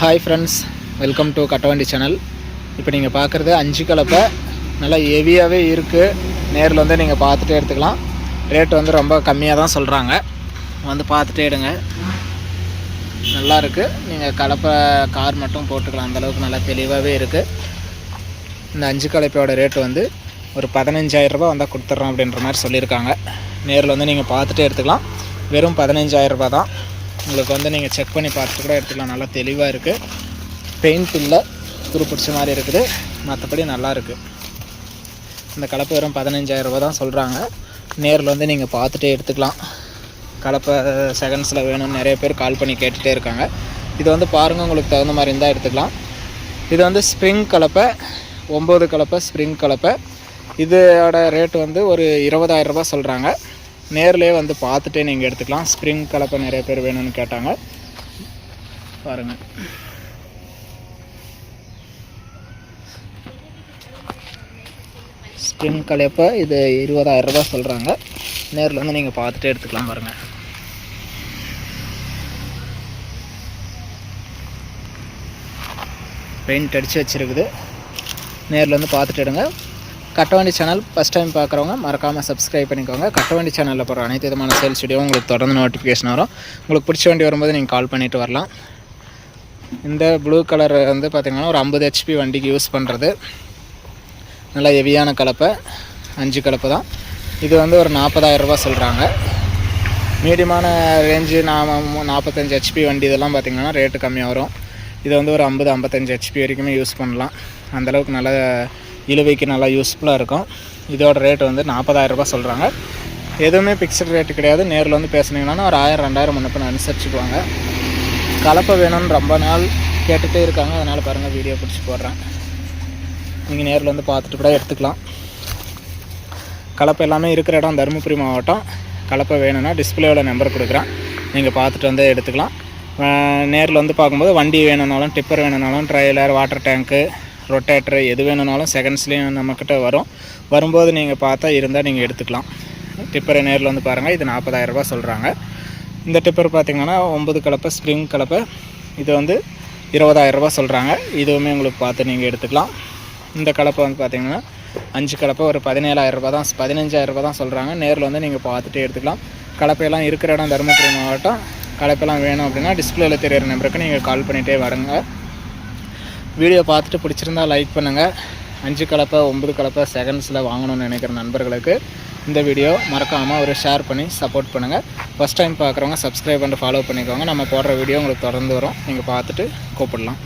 Hi friends welcome to Kattavandi channel இப்போ நீங்கள் பார்க்குறது அஞ்சு கலப்பை. நல்லா ஹெவியாகவே இருக்குது நேரில் வந்து நீங்கள் பார்த்துட்டே எடுத்துக்கலாம். ரேட் வந்து ரொம்ப கம்மியாக தான் சொல்கிறாங்க வந்து பார்த்துட்டே எடுங்க. நல்லா இருக்குது நீங்கள் கலப்பை கார் மட்டும் போட்டுக்கலாம். அந்தளவுக்கு நல்லா தெளிவாகவே இருக்குது இந்த அஞ்சு கலப்பையோட ரேட்டு வந்து ஒரு பதினஞ்சாயிரரூபா வந்தால் கொடுத்துட்றோம் அப்படின்ற மாதிரி சொல்லியிருக்காங்க. நேரில் வந்து நீங்கள் பார்த்துட்டே எடுத்துக்கலாம். வெறும் பதினஞ்சாயிரரூபா தான். உங்களுக்கு வந்து நீங்கள் செக் பண்ணி பார்த்து கூட எடுத்துக்கலாம். நல்லா தெளிவாக இருக்குது பெயிண்ட் இல்லை துருப்பிடிச்ச மாதிரி இருக்குது. மற்றபடி நல்லா இருக்குது இந்த கலப்பை வெறும் பதினஞ்சாயிரரூபா தான் சொல்கிறாங்க நேரில் வந்து நீங்கள் பார்த்துட்டே எடுத்துக்கலாம். கலப்பை செகண்ட்ஸில் வேணும்னு நிறைய பேர் கால் பண்ணி கேட்டுகிட்டே இருக்காங்க. இது வந்து பாருங்கள் உங்களுக்கு தகுந்த மாதிரி இருந்தால் எடுத்துக்கலாம். இது வந்து ஸ்ப்ரிங் கலப்பை ஒம்பது கலப்பை ஸ்ப்ரிங் கலப்பை. இதோட ரேட் வந்து ஒரு இருபதாயிரரூபா சொல்கிறாங்க நேர்லேயே வந்து பார்த்துட்டே நீங்கள் எடுத்துக்கலாம். ஸ்ப்ரிங் கலப்பை நிறைய பேர் வேணும்னு கேட்டாங்க. பாருங்கள் ஸ்ப்ரிங் கலப்பை இது 20000 சொல்கிறாங்க நேரில் வந்து நீங்கள் பார்த்துட்டே எடுத்துக்கலாம் பாருங்கள் பெயிண்ட் அடித்து வச்சுருக்குது. நேரில் வந்து பார்த்துட்டு எடுங்க. கட்டவண்டி சேனல் ஃபஸ்ட் டைம் பார்க்குறவங்க மறக்காமல் சப்ஸ்கிரைப் பண்ணிக்கோங்க. கட்டவண்டி சேனலில் போகிற அனைத்து விதமான சேல்ஸ் வீடியோ உங்களுக்கு தொடர்ந்து நோட்டிஃபிகேஷன் வரும். உங்களுக்கு பிடிச்ச வண்டி வரும்போது நீங்கள் கால் பண்ணிவிட்டு வரலாம். இந்த ப்ளூ கலர் வந்து பார்த்திங்கன்னா ஒரு ஐம்பது ஹெச்பி வண்டிக்கு யூஸ் பண்ணுறது நல்லா ஹெவியான கலப்பை அஞ்சு கலப்பு தான். இது வந்து ஒரு நாற்பதாயிரம் ரூபா சொல்கிறாங்க மீடியமான ரேஞ்சு நாம நாற்பத்தஞ்சு ஹெச்பி வண்டி இதெல்லாம் பார்த்திங்கன்னா ரேட்டு கம்மியாக வரும். இது வந்து ஒரு ஐம்பது ஐம்பத்தஞ்சு ஹெச்பி வரைக்குமே யூஸ் பண்ணலாம். அந்தளவுக்கு நல்ல இழுவைக்கு நல்லா யூஸ்ஃபுல்லாக இருக்கும். இதோட ரேட் வந்து 40000 ரூபாய் சொல்கிறாங்க எதுவுமே ஃபிக்ஸ்டு ரேட்டு கிடையாது. நேரில் வந்து பேசுனீங்கன்னா ஒரு ஆயிரம் ரெண்டாயிரம் முன்னப்பின அனுசரிச்சுக்குவாங்க. கலப்பை வேணும்னு ரொம்ப நாள் கேட்டுகிட்டே இருக்காங்க. அதனால் பாருங்கள் வீடியோ பிடிச்சி போடுறேன். நீங்கள் நேரில் வந்து பார்த்துட்டு கூட எடுத்துக்கலாம். கலப்பை எல்லாமே இருக்கிற இடம் தருமபுரி மாவட்டம். கலப்பை வேணும்னா டிஸ்பிளேவில் நம்பர் கொடுக்குறேன். நீங்கள் பார்த்துட்டு வந்து எடுத்துக்கலாம். நேரில் வந்து பார்க்கும்போது வண்டி வேணும்னாலும் டிப்பர் வேணும்னாலும் ட்ரைலர் வாட்டர் டேங்க்கு ரொட்டேட்டர் எது வேணும்னாலும் செகண்ட்ஸ்லேயும் நம்மக்கிட்ட வரும். வரும்போது நீங்கள் பார்த்தா இருந்தால் நீங்கள் எடுத்துக்கலாம். டிப்பரை நேரில் வந்து பாருங்கள் இது நாற்பதாயிரரூபா சொல்கிறாங்க இந்த டிப்பர் பார்த்திங்கன்னா ஒம்பது கலப்பை ஸ்ப்ரிங் கலப்பை இது வந்து இருபதாயிரரூபா சொல்கிறாங்க இதுவுமே உங்களுக்கு பார்த்து நீங்கள் எடுத்துக்கலாம். இந்த கலப்பை வந்து பார்த்திங்கன்னா அஞ்சு கலப்பை ஒரு பதினேழாயிரரூபா தான் பதினஞ்சாயிரரூபா தான் சொல்கிறாங்க நேரில் வந்து நீங்கள் பார்த்துட்டே எடுத்துக்கலாம். கலப்பையெல்லாம் இருக்கிற இடம் தருமபுரி மாவட்டம். கலப்பெல்லாம் வேணும் அப்படின்னா டிஸ்பிளேல தெரியிற நம்பருக்கு நீங்கள் கால் பண்ணிகிட்டே வரங்க. வீடியோ பார்த்துட்டு பிடிச்சிருந்தா லைக் பண்ணுங்கள் அஞ்சு கலப்பை ஒம்பது கலப்பை செகண்ட்ஸில் வாங்கணும்னு நினைக்கிற நண்பர்களுக்கு இந்த வீடியோ மறக்காமல் ஒரு ஷேர் பண்ணி சப்போர்ட் பண்ணுங்கள் ஃபஸ்ட் டைம் பார்க்குறவங்க சப்ஸ்கிரைப் பண்ணிட்டு ஃபாலோ பண்ணிக்கோங்க. நம்ம போடுற வீடியோ உங்களுக்கு தொடர்ந்து வரும். நீங்கள் பார்த்துட்டு கூப்பிடலாம்.